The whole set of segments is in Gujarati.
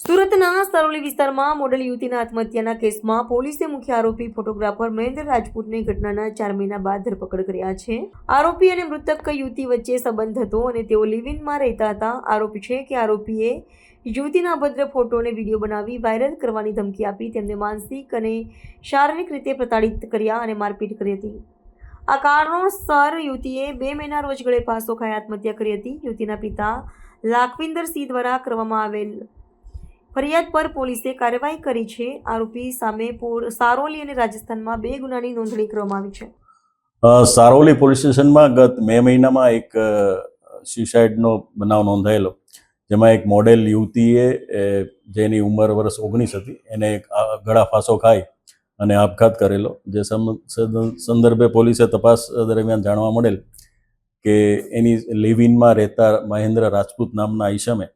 સુરતના સરોલી વિસ્તારમાં મોડલ યુવતીના આત્મહત્યાના કેસમાં પોલીસે મુખ્ય આરોપી, ફોટોગ્રાફર મહેન્દ્ર રાજપૂતની ઘટનાના ચાર મહિના બાદ ધરપકડ કર્યા છે. આરોપી અને મૃતક યુવતી વચ્ચે સંબંધ હતો અને તેઓ લિવિનમાં રહેતા હતા. આરોપ છે કે આરોપીએ યુવતીના અભદ્ર ફોટો અને વીડિયો બનાવી વાયરલ કરવાની ધમકી આપી તેમને માનસિક અને શારીરિક રીતે પ્રતાડિત કર્યા અને મારપીટ કરી હતી. આ કારણોસર યુવતીએ બે મહિના રોજ ગળે ફાંસો ખાઈ આત્મહત્યા કરી હતી. યુવતીના પિતા લાખવિંદરસિંહ દ્વારા કરવામાં આવેલ ફરિયાદ પર પોલીસે કાર્યવાહી કરી છે. આરોપી સામે સારોલી અને રાજસ્થાનમાં બે ગુનાની નોંધણી કરવામાં આવી છે. સારોલી પોલીસ સ્ટેશનમાં ગત મે મહિનામાં એક સ્યુસાઇડનો બનાવ નોંધાયેલો. જેમાં એક મોડેલ યુવતીએ જેની ઉંમર વર્ષ ઓગણીસ હતી એને ગળા ફાંસો ખાઈ અને આપઘાત કરેલો. જે સંદર્ભે પોલીસે તપાસ દરમિયાન જાણવા મળેલ કે એની લિવિનમાં રહેતા મહેન્દ્ર રાજપૂત નામના ઈસમે અ,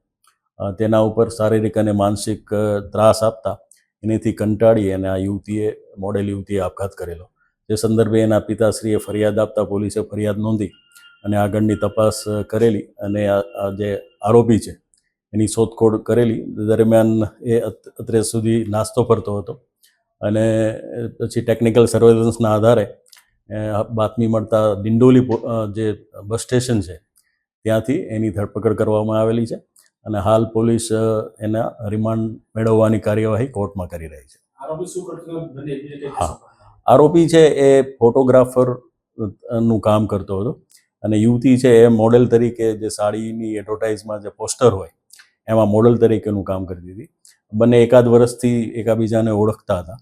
તેના ઉપર શારીરિક અને માનસિક ત્રાસ આપતા એનેથી કંટાળી અને આ યુવતીએ, મોડેલ યુવતીએ આપઘાત કરેલો. તે સંદર્ભે એના પિતાશ્રીએ ફરિયાદ આપતા પોલીસે ફરિયાદ નોંધી અને આગળની તપાસ કરેલી અને આ જે આરોપી છે એની શોધખોળ કરેલી. દરમિયાન એ અત- અત્રે સુધી નાસ્તો ફરતો હતો અને પછી ટેકનિકલ સર્વેલન્સના આધારે બાતમી મળતા ડિંડોલી જે બસ સ્ટેશન છે ત્યાંથી એની ધરપકડ કરવામાં આવેલી છે. અને હાલ પોલીસ એના રિમાન્ડ મેળવવાની કાર્યવાહી કોર્ટમાં કરી રહી છે. હા. આરોપી છે એ ફોટોગ્રાફરનું કામ કરતો હતો. અને યુવતી છે એ મોડેલ તરીકે જે સાડીની એડવર્ટાઇઝમાં જે પોસ્ટર હોય એમાં મોડેલ તરીકેનું કામ કરતી હતી. બંને એકાદ વર્ષથી એકાબીજાને ઓળખતા હતા.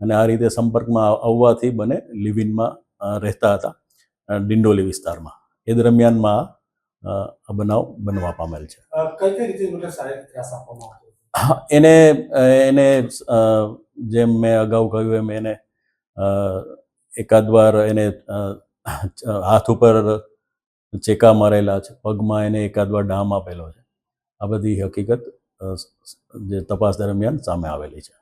અને આ રીતે સંપર્કમાં આવવાથી બંને લિવિનમાં રહેતા હતા ડિંડોલી વિસ્તારમાં. એ દરમિયાનમાં આ બનાવ બનવા પામેલ છે. એને એને જેમ મેં અગાઉ કહ્યું એમ એને એકાદ વાર એને હાથ ઉપર ચેકા મારેલા છે પગમાં એને એકાદ વાર ડામ આપેલો છે. આ બધી હકીકત જે તપાસ દરમિયાન સામે આવેલી છે.